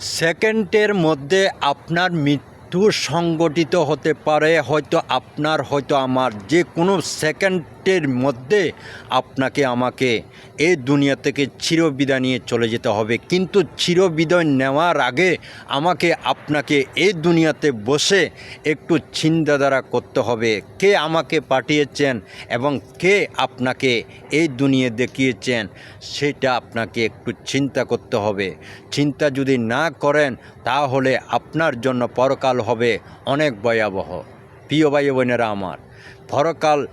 সেকেন্ডের মধ্যে আপনার মৃত্যু সংগঠিত হতে পারে, হয়তো আপনার, হয়তো আমার। যে কোনো সেকেন্ডের মধ্যে আপনাকে, আমাকে এই দুনিয়া থেকে চিরবিদায় নিয়ে চলে যেতে হবে। কিন্তু চিরবিদায় নেওয়ার আগে আমাকে, আপনাকে এই দুনিয়াতে বসে একটু চিন্তাধারা করতে হবে। কে আমাকে পাঠিয়েছেন এবং কে আপনাকে এই দুনিয়া দেখিয়েছেন, সেটা আপনাকে একটু চিন্তা করতে হবে। চিন্তা যদি না করেন, তাহলে আপনার জন্য পরকাল হবে অনেক ভয়াবহ। প্রিয় ভাই বোনেরা আমার, পরকাল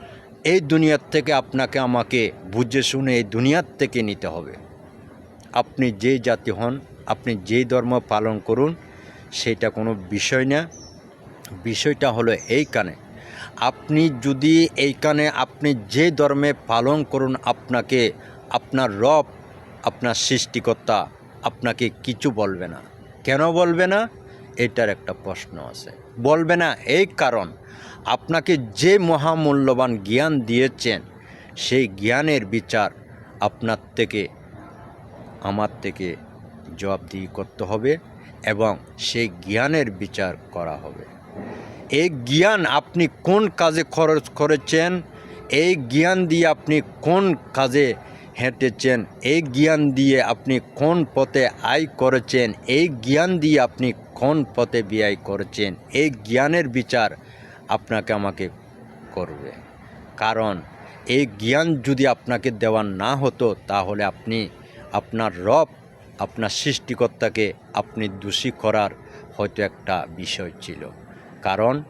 এই দুনিয়ার থেকে আপনাকে, আমাকে বুঝে শুনে এই দুনিয়ার থেকে নিতে হবে। আপনি যেই জাতি হন, আপনি যেই ধর্ম পালন করুন, সেটা কোনো বিষয় না। বিষয়টা হলো এইখানে আপনি যদি এইখানে আপনি যে ধর্মে পালন করুন, আপনাকে আপনার রব, আপনার সৃষ্টিকর্তা আপনাকে কিছু বলবে না। কেন বলবে না? এটার একটা প্রশ্ন আছে। বলবে না, এই কারণ আপনাকে যে মহামূল্যবান জ্ঞান দিয়েছেন, সেই জ্ঞানের বিচার আপনার থেকে, আমার থেকে জবাবদিহি করতে হবে এবং সেই জ্ঞানের বিচার করা হবে। এই জ্ঞান আপনি কোন কাজে খরচ করেছেন? এই জ্ঞান দিয়ে আপনি কোন কাজে হেঁটেছেন। এই জ্ঞান দিয়ে আপনি কোন পথে আয় করেছেন? এই জ্ঞান দিয়ে আপনি কোন পথে ব্যয় করেছেন? এই জ্ঞানের বিচার আপনাকে আমাকে করবে। কারণ এই জ্ঞান যদি আপনাকে দেওয়া না হতো, তাহলে আপনি, আপনার রব, আপনার সৃষ্টিকর্তাকে আপনি দোষী করার হয়তো একটা বিষয় ছিল। কারণ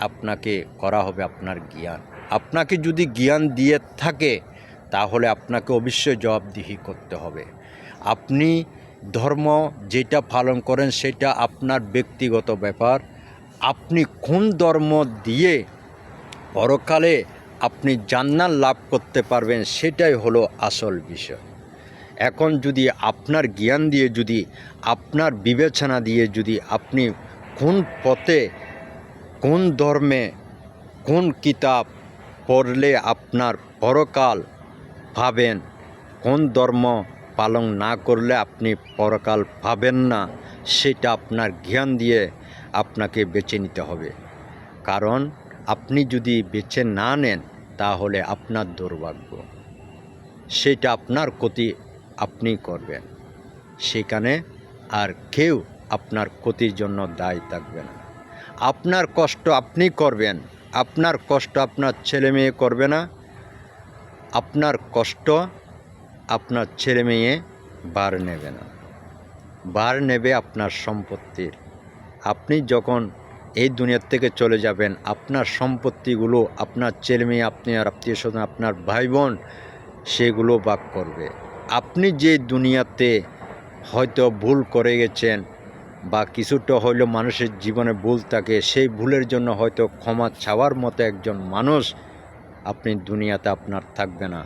আপনাকে করা হবে আপনার জ্ঞান। আপনাকে যদি জ্ঞান দিয়ে থাকে তাহলে আপনাকে অবশ্যই জবাবদিহি করতে হবে। আপনি ধর্ম যেটা পালন করেন সেটা আপনার ব্যক্তিগত ব্যাপার। আপনি কোন ধর্ম দিয়ে পরকালে আপনি জান্নাত লাভ করতে পারবেন সেটাই হলো আসল বিষয়। এখন যদি আপনার জ্ঞান দিয়ে যদি, আপনার বিবেচনা দিয়ে যদি আপনি কোন পথে, কোন ধর্মে কোন কিতাব পড়লে আপনার পরকাল পাবেন কোন ধর্ম পালন না করলে আপনি পরকাল পাবেন না, সেটা আপনার জ্ঞান দিয়ে আপনাকে বেছে নিতে হবে। কারণ আপনি যদি বেছে না নেন, তাহলে আপনার দুর্ভাগ্য। সেটা আপনার ক্ষতি আপনি করবেন। সেখানে আর কেউ আপনার ক্ষতির জন্য দায়ী থাকবে না। আপনার কষ্ট আপনি করবেন, আপনার কষ্ট আপনার ছেলে মেয়ে করবে না। আপনার কষ্ট আপনার ছেলে মেয়ে বার নেবে না। বার নেবে আপনার সম্পত্তির। আপনি যখন এই দুনিয়ার থেকে চলে যাবেন, আপনার সম্পত্তিগুলো আপনার ছেলে মেয়ে, আপনি আর আত্মীয় স্বজন, আপনার ভাই বোন সেগুলো বাক করবে। আপনি যে দুনিয়াতে হয়তো ভুল করে গেছেন বা কিছুটা হইলেও মানুষের জীবনে ভুল থাকে, সেই ভুলের জন্য হয়তো ক্ষমা চাওয়ার মতো একজন মানুষ আপনি দুনিয়াতে আপনার থাকবে না।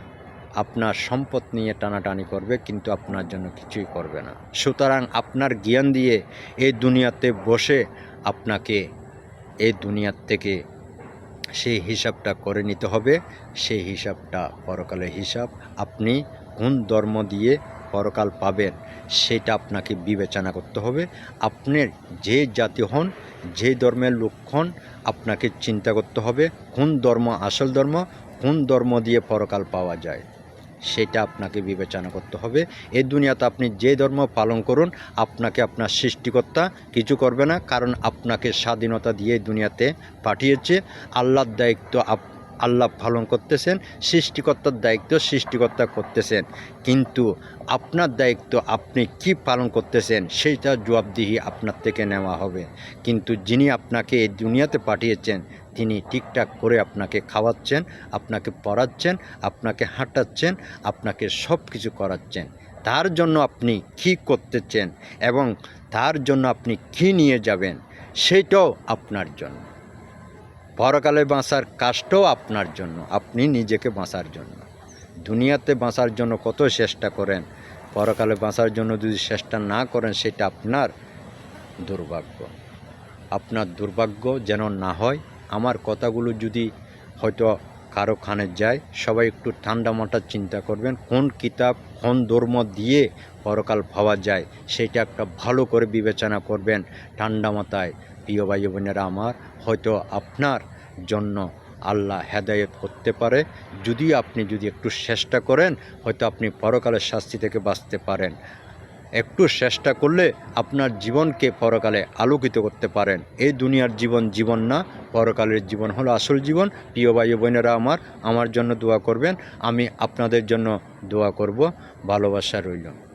আপনার সম্পদ নিয়ে টানাটানি করবে, কিন্তু আপনার জন্য কিছুই করবে না। সুতরাং আপনার জ্ঞান দিয়ে এই দুনিয়াতে বসে আপনাকে এই দুনিয়ার থেকে সেই হিসাবটা করে নিতে হবে। সেই হিসাবটা পরকালের হিসাব। আপনি কোন ধর্ম দিয়ে পরকাল পাবেন, সেটা আপনাকে বিবেচনা করতে হবে। আপনার যে জাতি হন, যে ধর্মের লোক হন, আপনাকে চিন্তা করতে হবে কোন ধর্ম আসল ধর্ম, কোন ধর্ম দিয়ে পরকাল পাওয়া যায়, সেটা আপনাকে বিবেচনা করতে হবে। এই দুনিয়াতে আপনি যে ধর্ম পালন করুন, আপনাকে আপনার সৃষ্টিকর্তা কিছু করবে না, কারণ আপনাকে স্বাধীনতা দিয়ে দুনিয়াতে পাঠিয়েছে। আল্লাহর দায়িত্ব আপ আল্লাহ পালন করতেছেন, সৃষ্টিকর্তার দায়িত্ব সৃষ্টিকর্তা করতেছেন। কিন্তু আপনার দায়িত্ব আপনি কি পালন করতেছেন, সেইটা জবাবদিহি আপনার থেকে নেওয়া হবে। কিন্তু যিনি আপনাকে এই দুনিয়াতে পাঠিয়েছেন, তিনি ঠিকঠাক করে আপনাকে খাওয়াচ্ছেন, আপনাকে পড়াচ্ছেন, আপনাকে হাঁটাচ্ছেন, আপনাকে সব কিছু করাচ্ছেন। তার জন্য আপনি কী করতেছেন এবং তার জন্য আপনি কী নিয়ে যাবেন, সেটাও আপনার জন্য। পরকালে বাঁচার কাজটাও আপনার জন্য, আপনি নিজেকে বাঁচার জন্য। দুনিয়াতে বাঁচার জন্য কত চেষ্টা করেন, পরকালে বাঁচার জন্য যদি চেষ্টা না করেন, সেটা আপনার দুর্ভাগ্য। আপনার দুর্ভাগ্য যেন না হয়, আমার কথাগুলো যদি হয়তো কারও খানে যায়, সবাই একটু ঠান্ডা মাথার চিন্তা করবেন, কোন কিতাব, কোন ধর্ম দিয়ে পরকাল পাওয়া যায়, সেটা একটা ভালো করে বিবেচনা করবেন ঠান্ডা মাথায়। প্রিয় ভাই বোনেরা আমার, হয়তো আপনার জন্য আল্লাহ হেদায়ত করতে পারে। যদি আপনি যদি একটু চেষ্টা করেন, হয়তো আপনি পরকালের শাস্তি থেকে বাঁচতে পারেন। একটু চেষ্টা করলে আপনার জীবনকে পরকালে আলোকিত করতে পারেন। এই দুনিয়ার জীবন জীবন না, পরকালের জীবন হলো আসল জীবন। প্রিয় ভাই বোনেরা আমার আমার জন্য দোয়া করবেন। আমি আপনাদের জন্য দোয়া করব। ভালোবাসা রইল।